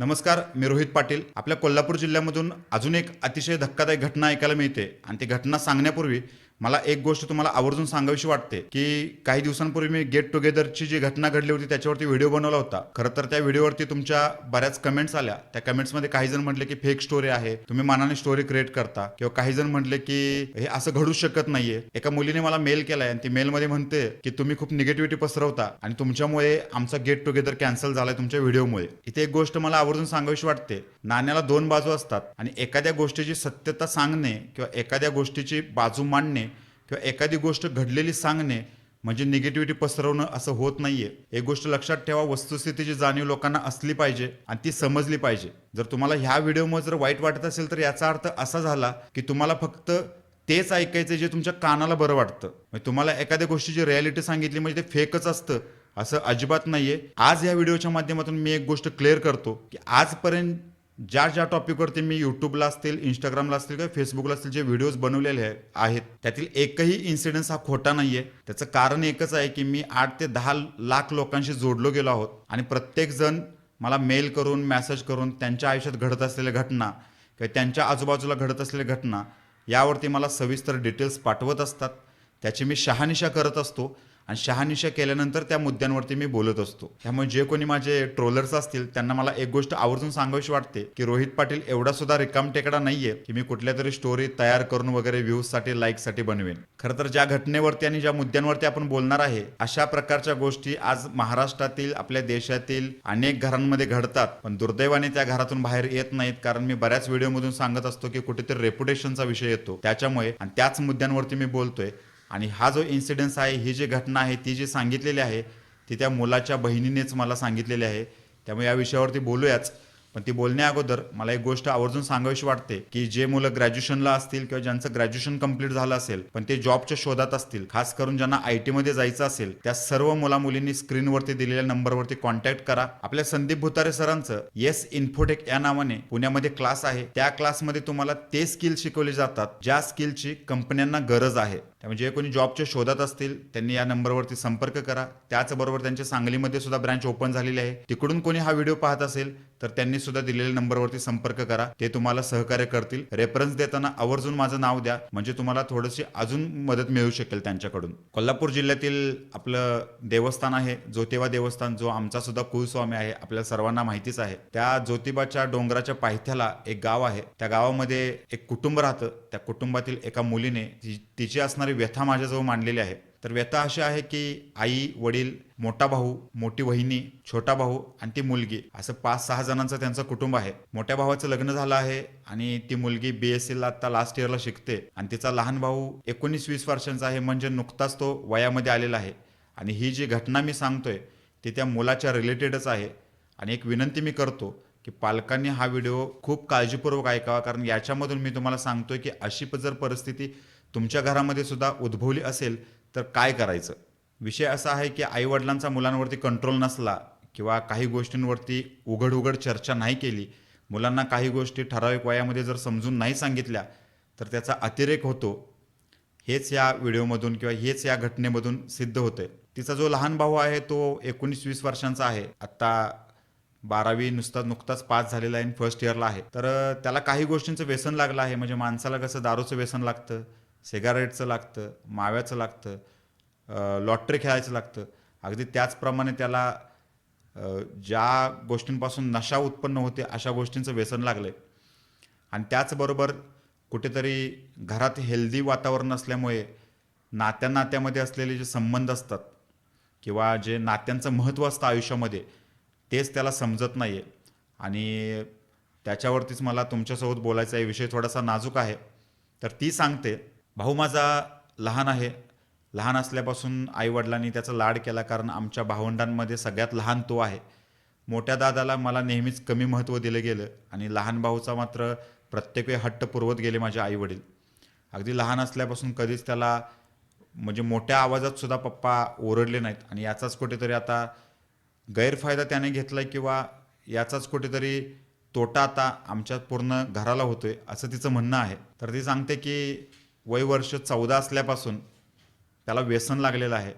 नमस्कार मी रोहित पाटील. आपल्या कोल्हापूर जिल्ह्यामधून अजून एक अतिशय धक्कादायक घटना ऐकायला मिळते आणि ती घटना सांगण्यापूर्वी मला एक गोष्ट तुम्हाला आवर्जून सांगावीशी वाटते की काही दिवसांपूर्वी मी गेट टुगेदरची जी घटना घडली होती त्याच्यावरती व्हिडिओ बनवला होता. खरं तर त्या व्हिडिओवरती तुमच्या बऱ्याच कमेंट्स आल्या. त्या कमेंट्समध्ये काही जण म्हटले की फेक स्टोरी आहे. तुम्ही मनाने स्टोरी क्रिएट करता. किंवा काही जण म्हटले की हे असं घडू शकत नाहीये. एका मुलीने मला मेल केलाय आणि ती मेलमध्ये म्हणते की तुम्ही खूप निगेटिव्हिटी पसरवता आणि तुमच्यामुळे आमचा गेट टुगेदर कॅन्सल झालाय तुमच्या व्हिडिओमुळे. इथे एक गोष्ट मला आवर्जून सांगावीशी वाटते. नाण्याला दोन बाजू असतात आणि एखाद्या गोष्टीची सत्यता सांगणे किंवा एखाद्या गोष्टीची बाजू मांडणे किंवा एखादी गोष्ट घडलेली सांगणे म्हणजे निगेटिव्हिटी पसरवणं असं होत नाहीये. एक गोष्ट लक्षात ठेवा वस्तुस्थितीची जाणीव लोकांना असली पाहिजे आणि ती समजली पाहिजे. जर तुम्हाला ह्या व्हिडिओमध्ये जर वाईट वाटत असेल तर याचा अर्थ असा झाला की तुम्हाला फक्त तेच ऐकायचं जे तुमच्या कानाला बरं वाटतं. म्हणजे तुम्हाला एखाद्या गोष्टीची रियालिटी सांगितली म्हणजे ते फेकच असतं असं अजिबात नाहीये. आज या व्हिडिओच्या माध्यमातून मी एक गोष्ट क्लिअर करतो की आजपर्यंत ज्या ज्या टॉपिकवरती मी युट्यूबला असतील इंस्टाग्रामला असतील किंवा फेसबुकला असतील जे व्हिडिओज बनवलेले आहेत त्यातील एकही इन्सिडेन्स हा खोटा नाही आहे त्याचं कारण एकच आहे की मी आठ ते दहा लाख लोकांशी जोडलो गेलो आहोत आणि प्रत्येकजण मला मेल करून मेसेज करून त्यांच्या आयुष्यात घडत असलेल्या घटना किंवा त्यांच्या आजूबाजूला घडत असलेल्या घटना यावरती मला सविस्तर डिटेल्स पाठवत असतात. त्याची मी शहानिशा करत असतो. आणि शहानिशा केल्यानंतर त्या मुद्द्यांवरती मी बोलत असतो. त्यामुळे जे कोणी माझे ट्रोलर्स असतील त्यांना मला एक गोष्ट आवर्जून सांगावीशी वाटते की रोहित पाटील एवढा सुद्धा रिकाम टेकडा नाहीये की मी कुठल्या तरी स्टोरी तयार करून वगैरे व्ह्यूजसाठी लाईकसाठी बनवेन. खरं तर ज्या घटनेवरती आणि ज्या मुद्द्यांवरती आपण बोलणार आहे अशा प्रकारच्या गोष्टी आज महाराष्ट्रातील आपल्या देशातील अनेक घरांमध्ये घडतात. पण दुर्दैवाने त्या घरातून बाहेर येत नाहीत कारण मी बऱ्याच व्हिडिओमधून सांगत असतो की कुठेतरी रेप्युटेशनचा विषय येतो. त्याच्यामुळे आणि त्याच मुद्द्यांवरती मी बोलतोय आणि हा जो इन्सिडन्स आहे ही जी घटना आहे ती जी सांगितलेली आहे ती त्या मुलाच्या बहिणीनेच मला सांगितलेली आहे. त्यामुळे या विषयावरती बोलूयाच. पण ती बोलण्या अगोदर मला एक गोष्ट आवर्जून सांगावीशी वाटते की जे मुलं ग्रॅज्युएशनला असतील किंवा ज्यांचं ग्रॅज्युएशन कंप्लीट झालं असेल पण ते जॉबच्या शोधात असतील खास करून ज्यांना आय टी मध्ये जायचं असेल त्या सर्व मुला मुलींनी स्क्रीनवरती दिलेल्या नंबरवरती कॉन्टॅक्ट करा. आपल्या संदीप भुतारे सरांचं येस इन्फोटेक या नावाने पुण्यामध्ये क्लास आहे. त्या क्लासमध्ये तुम्हाला ते स्किल शिकवले जातात ज्या स्किलची कंपन्यांना गरज आहे. त्यामुळे जे कोणी जॉबच्या शोधात असतील त्यांनी या नंबरवरती संपर्क करा. त्याचबरोबर त्यांच्या सांगलीमध्ये सुद्धा ब्रँच ओपन झालेली आहे. तिकडून कोणी हा व्हिडिओ पाहत असेल तर त्यांनी सुद्धा दिलेल्या नंबरवरती संपर्क करा. ते तुम्हाला सहकार्य करतील. रेफरन्स देताना आवर्जून माझं नाव द्या. म्हणजे तुम्हाला थोडीशी अजून मदत मिळू शकेल त्यांच्याकडून. कोल्हापूर जिल्ह्यातील आपलं देवस्थान आहे. ज्योतिबा देवस्थान जो आमचा सुद्धा कुलस्वामी आहे आपल्या सर्वांना माहितीच आहे. त्या ज्योतिबाच्या डोंगराच्या पायथ्याला एक गाव आहे. त्या गावामध्ये एक कुटुंब राहतं. त्या कुटुंबातील एका मुलीने तिची असणारी व्यथा माझ्याजवळ मांडलेली आहे. तर व्यथा अशी आहे की आई वडील मोठा भाऊ मोठी वहिनी छोटा भाऊ आणि ती मुलगी असं पाच सहा जणांचं त्यांचं कुटुंब आहे. मोठ्या भावाचं लग्न झालं आहे आणि ती मुलगी बी एस ला आता लास्ट इयरला शिकते आणि तिचा लहान भाऊ एकोणीस वीस वर्षांचा आहे. म्हणजे नुकताच तो वयामध्ये आलेला आहे. आणि ही जी घटना मी सांगतोय ती त्या मुलाच्या रिलेटेडच आहे. आणि एक विनंती मी करतो की पालकांनी हा व्हिडिओ खूप काळजीपूर्वक ऐकावा. कारण याच्यामधून मी तुम्हाला सांगतोय की अशी जर परिस्थिती तुमच्या घरामध्ये सुद्धा उद्भवली असेल तर काय करायचं? विषय असा आहे की आईवडिलांचा मुलांवरती कंट्रोल नसला किंवा काही गोष्टींवरती उघड उघड चर्चा नाही केली मुलांना काही गोष्टी ठराविक वयामध्ये जर समजून नाही सांगितल्या तर त्याचा अतिरेक होतो. हेच या व्हिडिओमधून किंवा हेच या घटनेमधून सिद्ध होते तिचा जो लहान भाऊ आहे तो एकोणीस वीस वर्षांचा आहे. आत्ता बारावी नुसता नुकताच पास झालेला आहे फर्स्ट इयरला आहे. तर त्याला काही गोष्टींचं व्यसन लागलं आहे. म्हणजे माणसाला कसं दारूचं व्यसन लागतं? सिगारेटचं लागतं माव्याचं लागतं लॉटरी खेळायचं लागतं. अगदी त्याचप्रमाणे त्याला ज्या गोष्टींपासून नशा उत्पन्न होते अशा गोष्टींचं व्यसन लागलंय. आणि त्याचबरोबर कुठेतरी घरात हेल्दी वातावरण असल्यामुळे नात्या नात्यामध्ये असलेले जे संबंध असतात किंवा जे नात्यांचं महत्त्व असतं आयुष्यामध्ये तेच त्याला समजत नाही आहे आणि त्याच्यावरतीच मला तुमच्यासोबत बोलायचा आहे विषय थोडासा नाजूक आहे. तर ती सांगते भाऊ माझा लहान आहे. लहान असल्यापासून आईवडिलांनी त्याचा लाड केला कारण आमच्या भावंडांमध्ये सगळ्यात लहान तो आहे. मोठ्या दादाला मला नेहमीच कमी महत्त्व दिलं गेलं आणि लहान भाऊचा मात्र प्रत्येक वेळी हट्ट पुरवत गेले माझे आईवडील. अगदी लहान असल्यापासून कधीच त्याला म्हणजे मोठ्या आवाजात सुद्धा पप्पा ओरडले नाहीत आणि याचाच कुठेतरी आता गैरफायदा त्याने घेतलाय किंवा याचाच कुठेतरी तोटा आता आमच्या पूर्ण घराला होतोय असं तिचं म्हणणं आहे. तर ती सांगते की वय वर्ष चौदा असल्यापासून त्याला व्यसन लागलेलं आहे.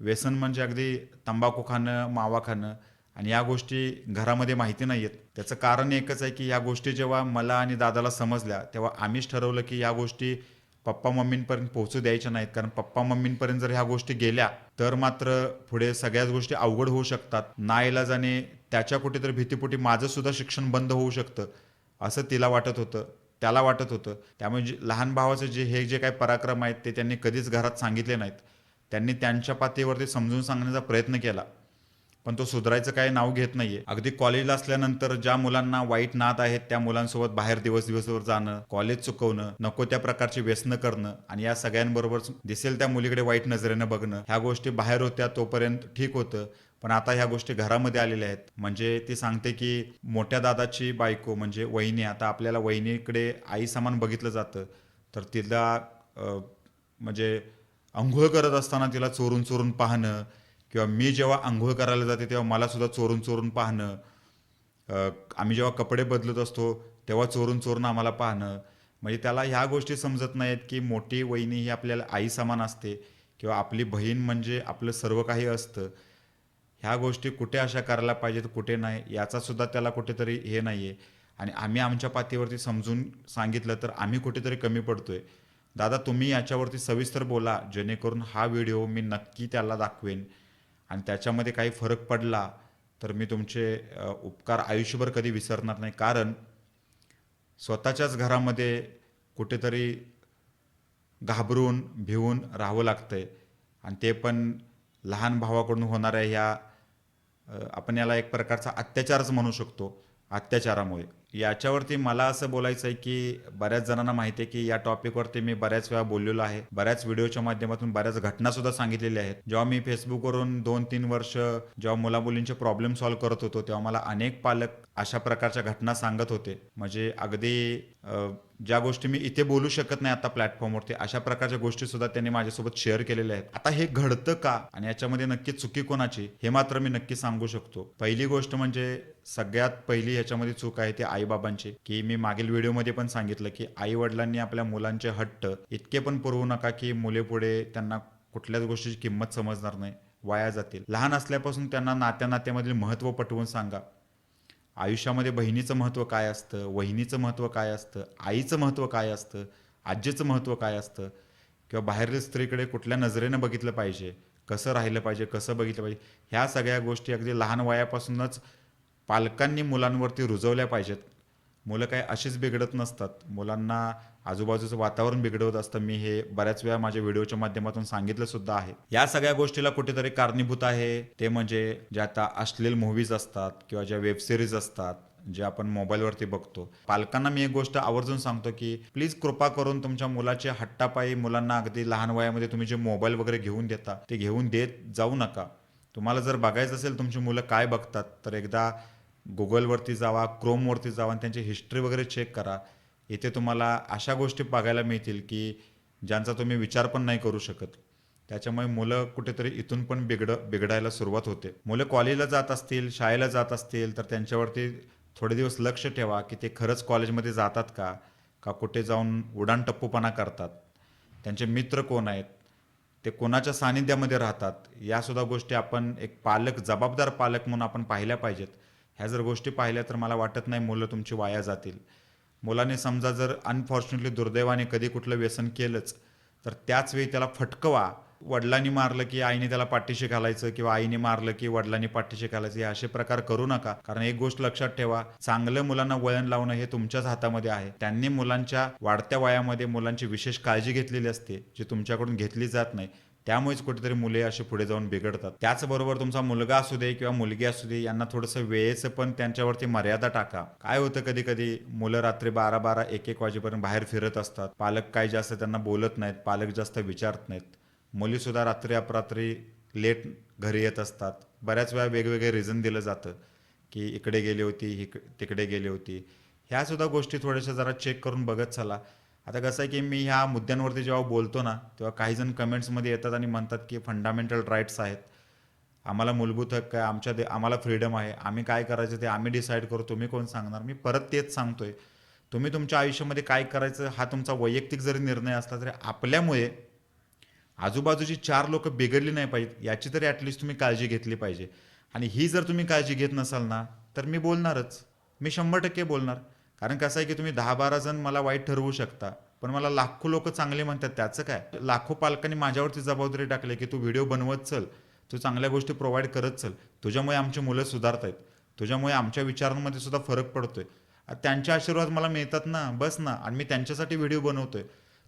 व्यसन म्हणजे अगदी तंबाखू खाणं मावा खाणं आणि या गोष्टी घरामध्ये माहिती नाही आहेत त्याचं कारण एकच आहे की या गोष्टी जेव्हा मला आणि दादाला समजल्या तेव्हा आम्हीच ठरवलं की या गोष्टी पप्पा मम्मींपर्यंत पोहोचू द्यायच्या नाहीत. कारण पप्पा मम्मींपर्यंत जर ह्या गोष्टी गेल्या तर मात्र पुढे सगळ्याच गोष्टी अवघड होऊ शकतात. नाईलाजाने त्याच्या कुठेतरी भीतीपोटी माझं सुद्धा शिक्षण बंद होऊ शकतं असं तिला वाटत होतं. त्याला वाटत होतं. त्यामुळे जे लहान भावाचे जे हे जे काही पराक्रम आहेत ते त्यांनी कधीच घरात सांगितले नाहीत. त्यांनी त्यांच्या पातळीवरती समजून सांगण्याचा प्रयत्न केला. पण तो सुधारायचं काही नाव घेत नाहीये. अगदी कॉलेजला असल्यानंतर ज्या मुलांना वाईट नाद आहेत त्या मुलांसोबत बाहेर दिवस दिवसभर जाणं कॉलेज चुकवणं नको त्या प्रकारची व्यसनं करणं आणि या सगळ्यांबरोबर दिसेल त्या मुलीकडे वाईट नजरेनं बघणं ह्या गोष्टी बाहेर होत्या तोपर्यंत ठीक होतं. पण आता ह्या गोष्टी घरामध्ये आलेल्या आहेत. म्हणजे ती सांगते की मोठ्या दादाची बायको म्हणजे वहिनी आता आपल्याला वहिनीकडे आई समान बघितलं जातं तर तिला म्हणजे आंघोळ करत असताना तिला चोरून चोरून पाहणं किंवा मी जेव्हा आंघोळ करायला जाते तेव्हा मला सुद्धा चोरून चोरून पाहणं आम्ही जेव्हा कपडे बदलत असतो तेव्हा चोरून चोरून आम्हाला पाहणं. म्हणजे त्याला ह्या गोष्टी समजत नाहीत की मोठी वहिनी ही आपल्याला आई समान असते किंवा आपली बहीण म्हणजे आपलं सर्व काही असतं. ह्या गोष्टी कुठे अशा करायला पाहिजेत कुठे नाही याचा सुद्धा त्याला कुठेतरी हे नाही आहे आणि आम्ही आमच्या पातळीवरती समजून सांगितलं तर आम्ही कुठेतरी कमी पडतोय. दादा तुम्ही याच्यावरती सविस्तर बोला जेणेकरून हा व्हिडिओ मी नक्की त्याला दाखवेन. आणि त्याच्यामध्ये काही फरक पडला तर मी तुमचे उपकार आयुष्यभर कधी विसरणार नाही. कारण स्वतःच्याच घरामध्ये कुठेतरी घाबरून भिवून राहावं लागतंय. आणि ते पण लहान भावाकडून होणाऱ्या ह्या आपण याला एक प्रकारचा अत्याचारच म्हणू शकतो अत्याचारामुळे. याच्यावरती मला असं बोलायचं आहे की बऱ्याच जणांना माहिती आहे की या टॉपिकवरती मी बऱ्याच वेळा बोललेलो आहे. बऱ्याच व्हिडिओच्या माध्यमातून बऱ्याच घटना सुद्धा सांगितलेल्या आहेत. जेव्हा मी फेसबुकवरून दोन तीन वर्ष जेव्हा मुलामुलींचे प्रॉब्लेम सॉल्व्ह करत होतो तेव्हा मला अनेक पालक अशा प्रकारच्या घटना सांगत होते. म्हणजे अगदी ज्या गोष्टी मी इथे बोलू शकत नाही आता प्लॅटफॉर्मवरती अशा प्रकारच्या गोष्टी सुद्धा त्यांनी माझ्यासोबत शेअर केलेल्या आहेत. आता हे घडतं का? आणि याच्यामध्ये नक्की चुकी कोणाची? हे मात्र मी नक्की सांगू शकतो. पहिली गोष्ट म्हणजे सगळ्यात पहिली याच्यामध्ये चूक आहे ती आई आईबाबांचे. की मी मागील व्हिडिओमध्ये पण सांगितलं की आई वडिलांनी आपल्या मुलांचे हट्ट इतके पण पुरवू नका की मुले पुढे त्यांना कुठल्याच गोष्टीची किंमत समजणार नाही वाया जातील. लहान असल्यापासून त्यांना नात्या नात्यामधील महत्त्व पटवून सांगा. आयुष्यामध्ये बहिणीचं महत्त्व काय असतं? वहिनीचं महत्त्व काय असतं? आईचं महत्त्व काय असतं? आजीचं महत्त्व काय असतं? किंवा बाहेरील स्त्रीकडे कुठल्या नजरेनं बघितलं पाहिजे? कसं राहिलं पाहिजे? कसं बघितलं पाहिजे? ह्या सगळ्या गोष्टी अगदी लहान वयापासूनच पालकांनी मुलांवरती रुजवल्या पाहिजेत. मुलं काय अशीच बिघडत नसतात. मुलांना आजूबाजूचं वातावरण बिघडवत असतं. मी हे बऱ्याच वेळा माझ्या व्हिडिओच्या माध्यमातून सांगितलं सुद्धा आहे. या सगळ्या गोष्टीला कुठेतरी कारणीभूत आहे. ते म्हणजे जे आता अश्लील मूव्हीज असतात किंवा ज्या वेब सिरीज असतात जे आपण मोबाईलवरती बघतो. पालकांना मी एक गोष्ट आवर्जून सांगतो की प्लीज कृपा करून तुमच्या मुलाचे हट्टापायी मुलांना अगदी लहान वयामध्ये तुम्ही जे मोबाईल वगैरे घेऊन देता ते घेऊन देत जाऊ नका. तुम्हाला जर बघायचं असेल तुमची मुलं काय बघतात तर एकदा गुगलवरती जावा क्रोमवरती जावा आणि त्यांची हिस्ट्री वगैरे चेक करा. इथे तुम्हाला अशा गोष्टी बघायला मिळतील की ज्यांचा तुम्ही विचार पण नाही करू शकत. त्याच्यामुळे मुलं कुठेतरी इथून पण बिघड बिघडायला सुरुवात होते. मुलं कॉलेजला जात असतील शाळेला जात असतील तर त्यांच्यावरती थोडे दिवस लक्ष ठेवा की ते खरंच कॉलेजमध्ये जातात का? का कुठे जाऊन उडाण टप्पूपणा करतात? त्यांचे मित्र कोण आहेत? ते कोणाच्या सानिध्यामध्ये राहतात? यासुद्धा गोष्टी आपण एक पालक जबाबदार पालक म्हणून आपण पाहिल्या पाहिजेत. ह्या जर गोष्टी पाहिल्या तर मला वाटत नाही मुलं तुमची वाया जातील. मुलाने समजा जर अनफॉर्च्युनेटली दुर्दैवाने कधी कुठलं व्यसन केलंच तर त्याच वेळी त्याला फटकवा. वडिलांनी मारलं की आईने त्याला पाठीशी घालायचं किंवा आईने मारलं की वडिलांनी पाठीशी घालायचं हे असे प्रकार करू नका. कारण एक गोष्ट लक्षात ठेवा चांगलं मुलांना वळण लावणं हे तुमच्याच हातामध्ये आहे. त्यांनी मुलांच्या वाढत्या वयामध्ये मुलांची विशेष काळजी घेतलेली असते जी तुमच्याकडून घेतली जात नाही. त्यामुळेच कुठेतरी मुले असे पुढे जाऊन बिघडतात. त्याचबरोबर तुमचा मुलगा असू दे किंवा मुलगी असू दे यांना थोडंसं वेळेचं पण त्यांच्यावरती मर्यादा टाका. काय होतं कधी कधी मुलं रात्री बारा बारा एक एक वाजेपर्यंत बाहेर फिरत असतात. पालक काय जास्त त्यांना बोलत नाहीत पालक जास्त विचारत नाहीत. मुलीसुद्धा रात्री अपरात्री लेट घरी येत असतात. बऱ्याच वेळा वेगवेगळे रिझन दिलं जातं की इकडे गेली होती इक तिकडे गेली होती. ह्या सुद्धा गोष्टी थोड्याशा जरा चेक करून बघत चला. आता कसं आहे की मी ह्या मुद्द्यांवरती जेव्हा बोलतो ना तेव्हा काही जण कमेंट्समध्ये येतात आणि म्हणतात की फंडामेंटल राईट्स आहेत. आम्हाला मूलभूत हक्क आहे आमच्या दे आम्हाला फ्रीडम आहे. आम्ही काय करायचं ते आम्ही डिसाईड करू तुम्ही कोण सांगणार? मी परत तेच सांगतोय. तुम्ही तुमच्या आयुष्यामध्ये काय करायचं हा तुमचा वैयक्तिक जरी निर्णय असला तरी आपल्यामुळे आजूबाजूची चार लोक बिघडली नाही पाहिजेत याची तरी ॲटलिस्ट तुम्ही काळजी घेतली पाहिजे. आणि ही जर तुम्ही काळजी घेत नसाल ना तर मी बोलणारच. मी शंभर टक्के बोलणार. कारण कसं आहे की तुम्ही दहा बारा जण मला वाईट ठरवू शकता पण मला लाखो लोक चांगले म्हणतात त्याचं काय? लाखो पालकांनी माझ्यावरती जबाबदारी टाकली की तू व्हिडिओ बनवत चल तू चांगल्या गोष्टी प्रोव्हाइड करत चल. तुझ्यामुळे आमची मुलं सुधारत आहेत तुझ्यामुळे आमच्या विचारांमध्ये सुद्धा फरक पडतोय. त्यांचे आशीर्वाद मला मिळतात ना बस ना आणि मी त्यांच्यासाठी व्हिडिओ बनवतोय.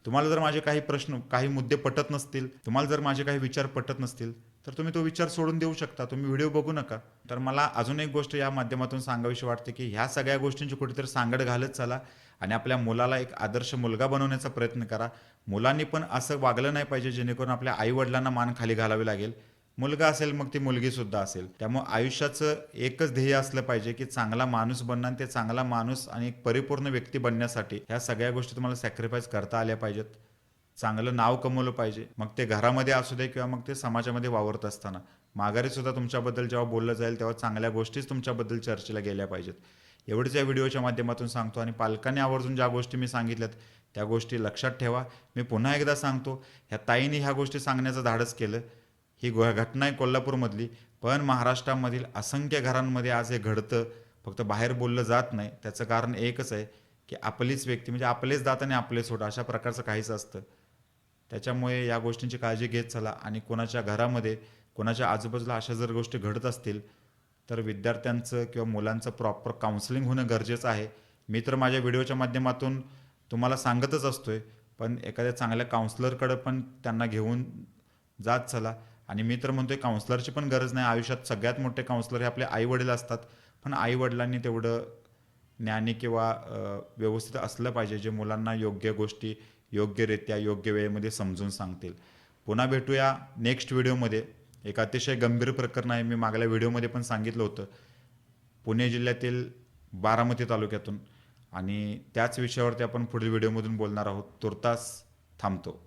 तुम्हाला जर माझे काही प्रश्न काही मुद्दे पटत नसतील तुम्हाला जर माझे काही विचार पटत नसतील तर तुम्ही तो विचार सोडून देऊ शकता. तुम्ही व्हिडिओ बघू नका. तर मला अजून एक गोष्ट या माध्यमातून सांगावीशी वाटते की ह्या सगळ्या गोष्टींची कुठेतरी सांगड घालत चला आणि आपल्या मुलाला एक आदर्श मुलगा बनवण्याचा प्रयत्न करा. मुलांनी पण असं वागलं नाही पाहिजे जेणेकरून आपल्या आईवडिलांना मान खाली घालावी लागेल. मुलगा असेल मग ती मुलगीसुद्धा असेल. त्यामुळे आयुष्याचं एकच ध्येय असलं पाहिजे की चांगला माणूस बनणं आणि ते चांगला माणूस आणि एक परिपूर्ण व्यक्ती बनण्यासाठी ह्या सगळ्या गोष्टी तुम्हाला सॅक्रिफाईस करता आल्या पाहिजेत. चांगलं नाव कमवलं पाहिजे. मग ते घरामध्ये असू दे किंवा मग ते समाजामध्ये वावरत असताना. माघारी सुद्धा तुमच्याबद्दल जेव्हा बोललं जाईल तेव्हा चांगल्या गोष्टीच तुमच्याबद्दल चर्चेला गेल्या पाहिजेत. एवढंच या व्हिडिओच्या माध्यमातून सांगतो आणि पालकांनी आवर्जून ज्या गोष्टी मी सांगितल्यात त्या गोष्टी लक्षात ठेवा. मी पुन्हा एकदा सांगतो ह्या ताईने ह्या गोष्टी सांगण्याचं धाडस केलं. ही गो- घटना आहे कोल्हापूरमधली पण महाराष्ट्रामधील असंख्य घरांमध्ये आज हे घडतं. फक्त बाहेर बोललं जात नाही. त्याचं कारण एकच आहे की आपलीच व्यक्ती म्हणजे आपलेच दात आणि आपले सोड अशा प्रकारचं काहीच असतं. त्याच्यामुळे या गोष्टींची काळजी घेत चला आणि कोणाच्या घरामध्ये कोणाच्या आजूबाजूला अशा जर गोष्टी घडत असतील तर विद्यार्थ्यांचं किंवा मुलांचं प्रॉपर काउन्सिलिंग होणं गरजेचं आहे. मी तर माझ्या व्हिडिओच्या माध्यमातून तुम्हाला सांगतच असतो आहे पण एखाद्या चांगल्या काउन्सलरकडं पण त्यांना घेऊन जात चला. आणि मी तर म्हणतोय काउन्सलरची पण गरज नाही. आयुष्यात सगळ्यात मोठे काउन्सलर हे आपले आई वडील असतात. पण आई वडिलांनी तेवढं ज्ञानी किंवा व्यवस्थित असलं पाहिजे जे मुलांना योग्य गोष्टी योग्यरित्या योग्य वेळेमध्ये समजून सांगतील. पुन्हा भेटूया नेक्स्ट व्हिडिओमध्ये एक अतिशय गंभीर प्रकरण आहे मी मागल्या व्हिडिओमध्ये पण सांगितलं होतं. पुणे जिल्ह्यातील बारामती तालुक्यातून. आणि त्याच विषयावरती आपण पुढील व्हिडिओमधून बोलणार आहोत. तुर्तास थांबतो.